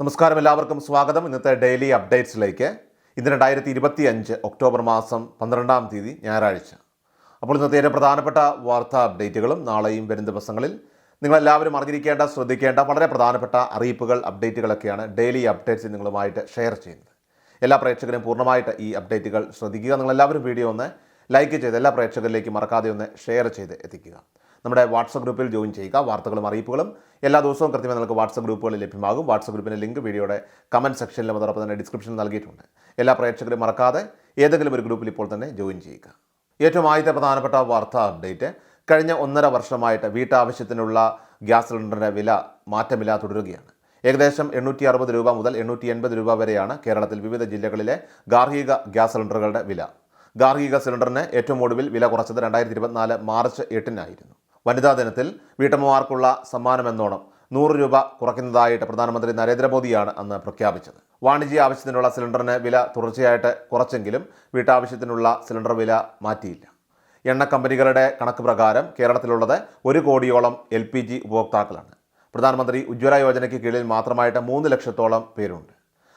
നമസ്കാരം എല്ലാവർക്കും സ്വാഗതം. ഇന്നത്തെ ഡെയിലി അപ്ഡേറ്റ്സിലേക്ക്. ഇന്ന് രണ്ടായിരത്തി ഇരുപത്തി അഞ്ച് ഒക്ടോബർ മാസം പന്ത്രണ്ടാം തീയതി ഞായറാഴ്ച. അപ്പോൾ ഇന്നത്തെ ഏറ്റവും പ്രധാനപ്പെട്ട വാർത്താ അപ്ഡേറ്റുകളും നാളെയും വരും ദിവസങ്ങളിൽ നിങ്ങളെല്ലാവരും അറിഞ്ഞിരിക്കേണ്ട ശ്രദ്ധിക്കേണ്ട വളരെ പ്രധാനപ്പെട്ട അറിയിപ്പുകൾ അപ്ഡേറ്റുകളൊക്കെയാണ് ഡെയിലി അപ്ഡേറ്റ്സ് നിങ്ങളുമായിട്ട് ഷെയർ ചെയ്യുന്നത്. എല്ലാ പ്രേക്ഷകരും പൂർണമായിട്ട് ഈ അപ്ഡേറ്റുകൾ ശ്രദ്ധിക്കുക. നിങ്ങളെല്ലാവരും വീഡിയോ ഒന്ന് ലൈക്ക് ചെയ്ത് എല്ലാ പ്രേക്ഷകരിലേക്കും മറക്കാതെ ഒന്ന് ഷെയർ ചെയ്ത് എത്തിക്കുക. നമ്മുടെ വാട്സപ്പ് ഗ്രൂപ്പിൽ ജോയിൻ ചെയ്യുക. വാർത്തകളും അറിയിപ്പുകളും എല്ലാ ദിവസവും കൃത്യമായി നിങ്ങൾക്ക് വാട്സപ്പ് ഗ്രൂപ്പുകളിൽ ലഭ്യമാകും. വാട്സപ്പ് ഗ്രൂപ്പിന്റെ ലിങ്ക് വീഡിയോയുടെ കമന്റ് സെക്ഷനിലും അതോടൊപ്പം തന്നെ ഡിസ്ക്രിപ്ഷനിൽ നൽകിയിട്ടുണ്ട്. എല്ലാ പ്രേക്ഷകരും മറക്കാതെ ഏതെങ്കിലും ഒരു ഗ്രൂപ്പിൽ ഇപ്പോൾ തന്നെ ജോയിൻ ചെയ്യുക. ഏറ്റവും ആദ്യത്തെ പ്രധാനപ്പെട്ട വാർത്താ അപ്ഡേറ്റ്. കഴിഞ്ഞ ഒന്നര വർഷമായിട്ട് വീട്ടാവശ്യത്തിനുള്ള ഗ്യാസ് സിലിണ്ടറിന്റെ വില മാറ്റമില്ലാതെ തുടരുകയാണ്. ഏകദേശം എണ്ണൂറ്റി അറുപത് രൂപ മുതൽ എണ്ണൂറ്റി എൺപത് രൂപ വരെയാണ് കേരളത്തിൽ വിവിധ ജില്ലകളിലെ ഗാർഹിക ഗ്യാസ് സിലിണ്ടറുകളുടെ വില. ഗാർഹിക സിലിണ്ടറിന് ഏറ്റവും ഒടുവിൽ വില കുറച്ചത് രണ്ടായിരത്തി ഇരുപത്തിനാല് മാർച്ച് എട്ടിനായിരുന്നു. വനിതാ ദിനത്തിൽ വീട്ടമ്മമാർക്കുള്ള സമ്മാനമെന്നോണം നൂറ് രൂപ കുറയ്ക്കുന്നതായിട്ട് പ്രധാനമന്ത്രി നരേന്ദ്രമോദിയാണ് അന്ന് പ്രഖ്യാപിച്ചത്. വാണിജ്യ ആവശ്യത്തിനുള്ള സിലിണ്ടറിന് വില തുടർച്ചയായിട്ട് കുറച്ചെങ്കിലും വീട്ടാവശ്യത്തിനുള്ള സിലിണ്ടർ വില മാറ്റിയില്ല. എണ്ണ കമ്പനികളുടെ കണക്ക് പ്രകാരം കേരളത്തിലുള്ളത് ഒരു കോടിയോളം എൽ ഉപഭോക്താക്കളാണ്. പ്രധാനമന്ത്രി ഉജ്ജ്വല യോജനയ്ക്ക് കീഴിൽ മാത്രമായിട്ട് മൂന്ന് ലക്ഷത്തോളം പേരുണ്ട്.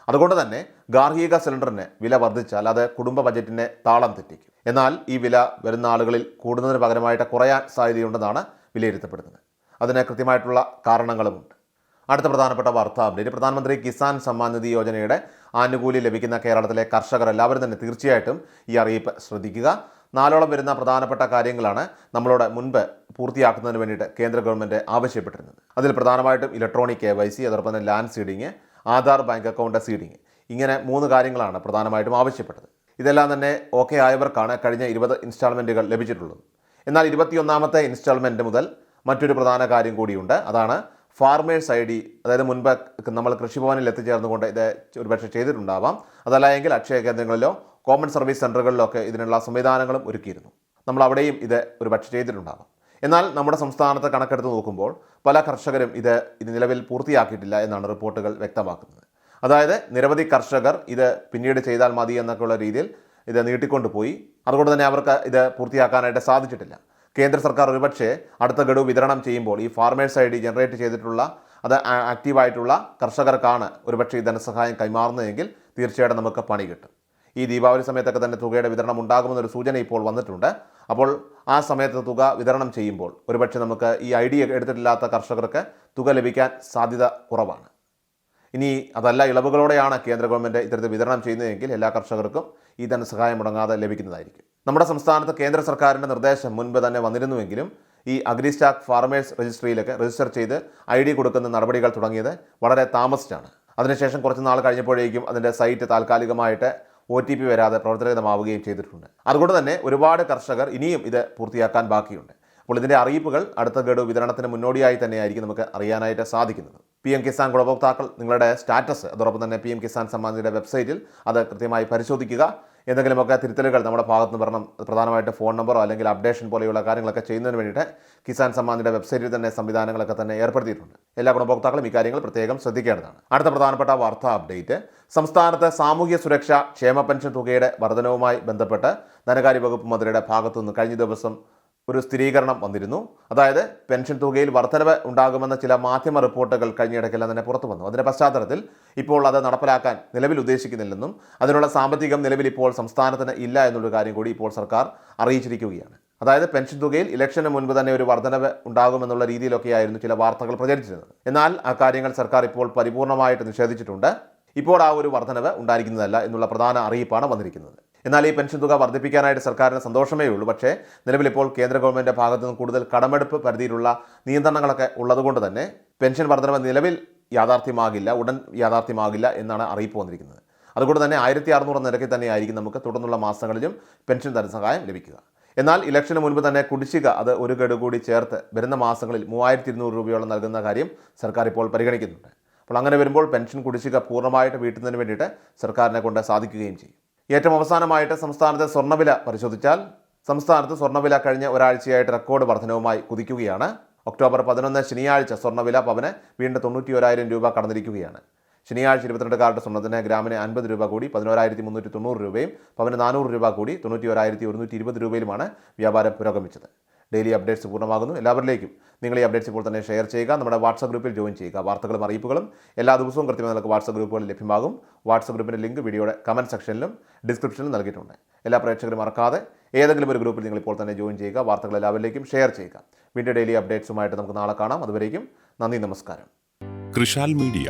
അതുകൊണ്ട് തന്നെ ഗാർഹിക സിലിണ്ടറിന് വില വർദ്ധിച്ചാൽ അത് കുടുംബ ബജറ്റിനെ താളം തെറ്റിക്കും. എന്നാൽ ഈ വില വരുന്ന ആളുകളിൽ കൂടുന്നതിന് പകരമായിട്ട് കുറയാൻ സാധ്യതയുണ്ടെന്നാണ് വിലയിരുത്തപ്പെടുന്നത്. അതിന് കൃത്യമായിട്ടുള്ള കാരണങ്ങളുമുണ്ട്. അടുത്ത പ്രധാനപ്പെട്ട വാർത്താ അപ്ഡേറ്റ്. പ്രധാനമന്ത്രി കിസാൻ സമ്മാൻ നിധി യോജനയുടെ ആനുകൂല്യം ലഭിക്കുന്ന കേരളത്തിലെ കർഷകർ എല്ലാവരും തന്നെ തീർച്ചയായിട്ടും ഈ അറിയിപ്പ് ശ്രദ്ധിക്കുക. നാലോളം വരുന്ന പ്രധാനപ്പെട്ട കാര്യങ്ങളാണ് നമ്മളോട് മുൻപ് പൂർത്തിയാക്കുന്നതിന് വേണ്ടിയിട്ട് കേന്ദ്ര ഗവൺമെന്റ് ആവശ്യപ്പെട്ടിരുന്നത്. അതിൽ പ്രധാനമായിട്ടും ഇലക്ട്രോണിക് കെ വൈ സി അതോടൊപ്പം തന്നെ land seeding Aadhaar bank account seeding ഇങ്ങനെ മൂന്ന് കാര്യങ്ങളാണ് പ്രധാനമായിട്ടും ആവശ്യപ്പെട്ടത്. ഇതെല്ലാം തന്നെ ഓക്കെ ആയവർക്കാണ് കഴിഞ്ഞ ഇരുപത് ഇൻസ്റ്റാൾമെന്റുകൾ ലഭിച്ചിട്ടുള്ളത്. എന്നാൽ ഇരുപത്തിയൊന്നാമത്തെ ഇൻസ്റ്റാൾമെന്റ് മുതൽ മറ്റൊരു പ്രധാന കാര്യം കൂടിയുണ്ട്. അതാണ് ഫാർമേഴ്സ് ഐ ഡി അതായത് മുൻപ് നമ്മൾ കൃഷിഭവനിൽ എത്തിച്ചേർന്നുകൊണ്ട് ഇത് ഒരുപക്ഷെ ചെയ്തിട്ടുണ്ടാവാം. അതല്ല എങ്കിൽ അക്ഷയ കേന്ദ്രങ്ങളിലോ കോമൺ സർവീസ് സെന്ററുകളിലോ ഒക്കെ ഇതിനുള്ള സംവിധാനങ്ങളും ഒരുക്കിയിരുന്നു. നമ്മൾ അവിടെയും ഇത് ഒരുപക്ഷെ ചെയ്തിട്ടുണ്ടാവാം. എന്നാൽ നമ്മുടെ സംസ്ഥാനത്തെ കണക്കെടുത്ത് നോക്കുമ്പോൾ പല കർഷകരും ഇത് ഇത് നിലവിൽ പൂർത്തിയാക്കിയിട്ടില്ല എന്നാണ് റിപ്പോർട്ടുകൾ വ്യക്തമാക്കുന്നത്. അതായത് നിരവധി കർഷകർ ഇത് പിന്നീട് ചെയ്താൽ മതി എന്നൊക്കെയുള്ള രീതിയിൽ ഇത് നീട്ടിക്കൊണ്ടുപോയി. അതുകൊണ്ട് തന്നെ അവർക്ക് ഇത് പൂർത്തിയാക്കാനായിട്ട് സാധിച്ചിട്ടില്ല. കേന്ദ്ര സർക്കാർ ഒരുപക്ഷെ അടുത്ത ഗഡു വിതരണം ചെയ്യുമ്പോൾ ഈ ഫാർമേഴ്സ് ഐ ഡി ജനറേറ്റ് ചെയ്തിട്ടുള്ള അത് ആക്റ്റീവായിട്ടുള്ള കർഷകർക്കാണ് ഒരുപക്ഷെ ഈ ധനസഹായം കൈമാറുന്നതെങ്കിൽ തീർച്ചയായിട്ടും നമുക്ക് പണി കിട്ടും. ഈ ദീപാവലി സമയത്തൊക്കെ തന്നെ തുകയുടെ വിതരണം ഉണ്ടാകുമെന്നൊരു സൂചന ഇപ്പോൾ വന്നിട്ടുണ്ട്. അപ്പോൾ ആ സമയത്ത് തുക വിതരണം ചെയ്യുമ്പോൾ ഒരുപക്ഷെ നമുക്ക് ഈ ഐ ഡി എടുത്തിട്ടില്ലാത്ത കർഷകർക്ക് തുക ലഭിക്കാൻ സാധ്യത കുറവാണ്. ഇനി അതല്ല ഇളവുകളോടെയാണ് കേന്ദ്ര ഗവൺമെന്റ് ഇത്തരത്തിൽ വിതരണം ചെയ്യുന്നതെങ്കിൽ എല്ലാ കർഷകർക്കും ഈ ധനസഹായം മുടങ്ങാതെ ലഭിക്കുന്നതായിരിക്കും. നമ്മുടെ സംസ്ഥാനത്ത് കേന്ദ്ര സർക്കാരിന്റെ നിർദ്ദേശം മുൻപ് തന്നെ വന്നിരുന്നുവെങ്കിലും ഈ അഗ്രി സ്റ്റാക്ക് ഫാർമേഴ്സ് രജിസ്ട്രിയിലൊക്കെ രജിസ്റ്റർ ചെയ്ത് ഐ ഡി കൊടുക്കുന്ന നടപടികൾ തുടങ്ങിയത് വളരെ താമസിച്ചാണ്. അതിനുശേഷം കുറച്ച് നാൾ കഴിഞ്ഞപ്പോഴേക്കും അതിന്റെ സൈറ്റ് താൽക്കാലികമായിട്ട് ഒ ടി പി വരാതെ പ്രവർത്തനരഹിതമാവുകയും ചെയ്തിട്ടുണ്ട്. അതുകൊണ്ട് തന്നെ ഒരുപാട് കർഷകർ ഇനിയും ഇത് പൂർത്തിയാക്കാൻ ബാക്കിയുണ്ട്. അപ്പോൾ ഇതിന്റെ അറിയിപ്പുകൾ അടുത്ത ഗഡു വിതരണത്തിന് മുന്നോടിയായി തന്നെയായിരിക്കും നമുക്ക് അറിയാനായിട്ട് സാധിക്കുന്നത്. പി എം കിസാൻ ഗുണഭോക്താക്കൾ നിങ്ങളുടെ സ്റ്റാറ്റസ് അതോടൊപ്പം തന്നെ പി എം കിസാൻ സമ്മാനിയുടെ വെബ്സൈറ്റിൽ അത് കൃത്യമായി പരിശോധിക്കുക. എന്തെങ്കിലുമൊക്കെ തിരുത്തലുകൾ നമ്മുടെ ഭാഗത്ത് നിന്ന് വരണം പ്രധാനമായിട്ട് ഫോൺ നമ്പറോ അല്ലെങ്കിൽ അപ്ഡേഷൻ പോലെയുള്ള കാര്യങ്ങളൊക്കെ ചെയ്യുന്നതിന് വേണ്ടിയിട്ട് കിസാൻ സമ്മാനിയുടെ വെബ്സൈറ്റിൽ തന്നെ സംവിധാനങ്ങളൊക്കെ തന്നെ ഏർപ്പെടുത്തിയിട്ടുണ്ട്. എല്ലാ ഗുണഭോക്താക്കളും ഇക്കാര്യങ്ങൾ പ്രത്യേകം ശ്രദ്ധിക്കേണ്ടതാണ്. അടുത്ത പ്രധാനപ്പെട്ട വാർത്താ അപ്ഡേറ്റ്. സംസ്ഥാനത്ത് സാമൂഹ്യ സുരക്ഷ ക്ഷേമ പെൻഷൻ തുകയുടെ വർധനവുമായി ബന്ധപ്പെട്ട് ധനകാര്യ വകുപ്പ് മന്ത്രിയുടെ ഭാഗത്തുനിന്ന് കഴിഞ്ഞ ദിവസം ഒരു സ്ഥിരീകരണം വന്നിരുന്നു. അതായത് പെൻഷൻ തുകയിൽ വർധനവ് ഉണ്ടാകുമെന്ന ചില മാധ്യമ റിപ്പോർട്ടുകൾ കഴിഞ്ഞിടയ്ക്കെല്ലാം തന്നെ പുറത്തു വന്നു. അതിന്റെ പശ്ചാത്തലത്തിൽ ഇപ്പോൾ അത് നടപ്പിലാക്കാൻ നിലവിൽ ഉദ്ദേശിക്കുന്നില്ലെന്നും അതിനുള്ള സാമ്പത്തികം നിലവിൽ ഇപ്പോൾ സംസ്ഥാനത്തിന് ഇല്ല എന്നുള്ള കാര്യം കൂടി ഇപ്പോൾ സർക്കാർ അറിയിച്ചിരിക്കുകയാണ്. അതായത് പെൻഷൻ തുകയിൽ ഇലക്ഷന് മുൻപ് തന്നെ ഒരു വർധനവ് ഉണ്ടാകുമെന്നുള്ള രീതിയിലൊക്കെയായിരുന്നു ചില വാർത്തകൾ പ്രചരിച്ചിരുന്നത്. എന്നാൽ ആ കാര്യങ്ങൾ സർക്കാർ ഇപ്പോൾ പരിപൂർണമായിട്ട് നിഷേധിച്ചിട്ടുണ്ട്. ഇപ്പോൾ ആ ഒരു വർധനവ് ഉണ്ടായിരിക്കുന്നതല്ല എന്നുള്ള പ്രധാന അറിയിപ്പാണ് വന്നിരിക്കുന്നത്. എന്നാൽ ഈ പെൻഷൻ തുക വർദ്ധിപ്പിക്കാനായിട്ട് സർക്കാരിന് സന്തോഷമേ ഉള്ളൂ. പക്ഷേ നിലവിൽ ഇപ്പോൾ കേന്ദ്ര ഗവൺമെന്റ് ഭാഗത്തു നിന്ന് കൂടുതൽ കടമെടുപ്പ് പരിധിയിലുള്ള നിയന്ത്രണങ്ങളൊക്കെ ഉള്ളതുകൊണ്ട് തന്നെ പെൻഷൻ വർധനവ് നിലവിൽ യാഥാർത്ഥ്യമാകില്ല ഉടൻ യാഥാർത്ഥ്യമാകില്ല എന്നാണ് അറിയിപ്പ് വന്നിരിക്കുന്നത്. അതുകൊണ്ട് തന്നെ ആയിരത്തി അറുന്നൂറ് നിരക്കിൽ തന്നെയായിരിക്കും നമുക്ക് തുടർന്നുള്ള മാസങ്ങളിലും പെൻഷൻ ധനസഹായം ലഭിക്കുക. എന്നാൽ ഇലക്ഷന് മുൻപ് തന്നെ കുടിശ്ശിക അത് ഒരു ഗഡു കൂടി ചേർത്ത് വരുന്ന മാസങ്ങളിൽ മൂവായിരത്തി ഇരുന്നൂറ് രൂപയോളം നൽകുന്ന കാര്യം സർക്കാർ ഇപ്പോൾ പരിഗണിക്കുന്നുണ്ട്. അപ്പോൾ അങ്ങനെ വരുമ്പോൾ പെൻഷൻ കുടിശ്ശിക പൂർണമായിട്ട് വീട്ടുന്നതിന് വേണ്ടിയിട്ട് സർക്കാരിനെ കൊണ്ട് സാധിക്കുകയും ചെയ്യും. ഏറ്റവും അവസാനമായിട്ട് സംസ്ഥാനത്തെ സ്വർണവില പരിശോധിച്ചാൽ സംസ്ഥാനത്ത് സ്വർണവില കഴിഞ്ഞ ഒരാഴ്ചയായിട്ട് റെക്കോർഡ് വർധനവുമായി കുതിക്കുകയാണ്. ഒക്ടോബർ പതിനൊന്ന് ശനിയാഴ്ച സ്വർണവില പവന് വീണ്ടും തൊണ്ണൂറ്റി രൂപ കടന്നിരിക്കുകയാണ്. ശനിയാഴ്ച ഇരുപത്തിരണ്ട് കാലത്ത് സ്വർണത്തിന് ഗ്രാമിന് അൻപത് രൂപ കൂടി പതിനോരായിരത്തി മുന്നൂറ്റി തൊണ്ണൂറ് രൂപയും പവന് നാനൂറ് രൂപ കൂടി തൊണ്ണൂറ്റി ഒരായിരത്തി ഒരുന്നൂറ്റി ഇരുപത് രൂപയിലുമാണ് വ്യാപാരം പുരോഗമിച്ചത്. ഡെയിലി അപ്ഡേറ്റ്സ് പൂർണമാകുന്നു. എല്ലാവരിലേക്കും നിങ്ങൾ ഈ അപ്ഡേറ്റ്സ് ഇപ്പോൾ തന്നെ ഷെയർ ചെയ്യുക. നമ്മുടെ വാട്സപ്പ് ഗ്രൂപ്പിൽ ജോയിൻ ചെയ്യുക. വാർത്തകളും അറിയിപ്പുകളും എല്ലാ ദിവസവും കൃത്യമായി നിങ്ങൾക്ക് വാട്സപ്പ് ഗ്രൂപ്പുകളിൽ ലഭ്യമാകും. വാട്സപ്പ് ഗ്രൂപ്പിന്റെ ലിങ്ക് വീഡിയോയുടെ കമന്റ് സെക്ഷനിലും ഡിസ്ക്രിപ്ഷനിലും നൽകിയിട്ടുണ്ട്. എല്ലാ പ്രേക്ഷകരും മറക്കാതെ ഏതെങ്കിലും ഒരു ഗ്രൂപ്പിൽ നിങ്ങൾ ഇപ്പോൾ തന്നെ ജോയിൻ ചെയ്യുക. വാർത്തകൾ എല്ലാവരിലേക്കും ഷെയർ ചെയ്യുക. വീണ്ടും ഡെയിലി അപ്ഡേറ്റ്സുമായിട്ട് നമുക്ക് നാളെ കാണാം. അതുവരേക്കും നന്ദി നമസ്കാരം. കൃഷാൽ മീഡിയ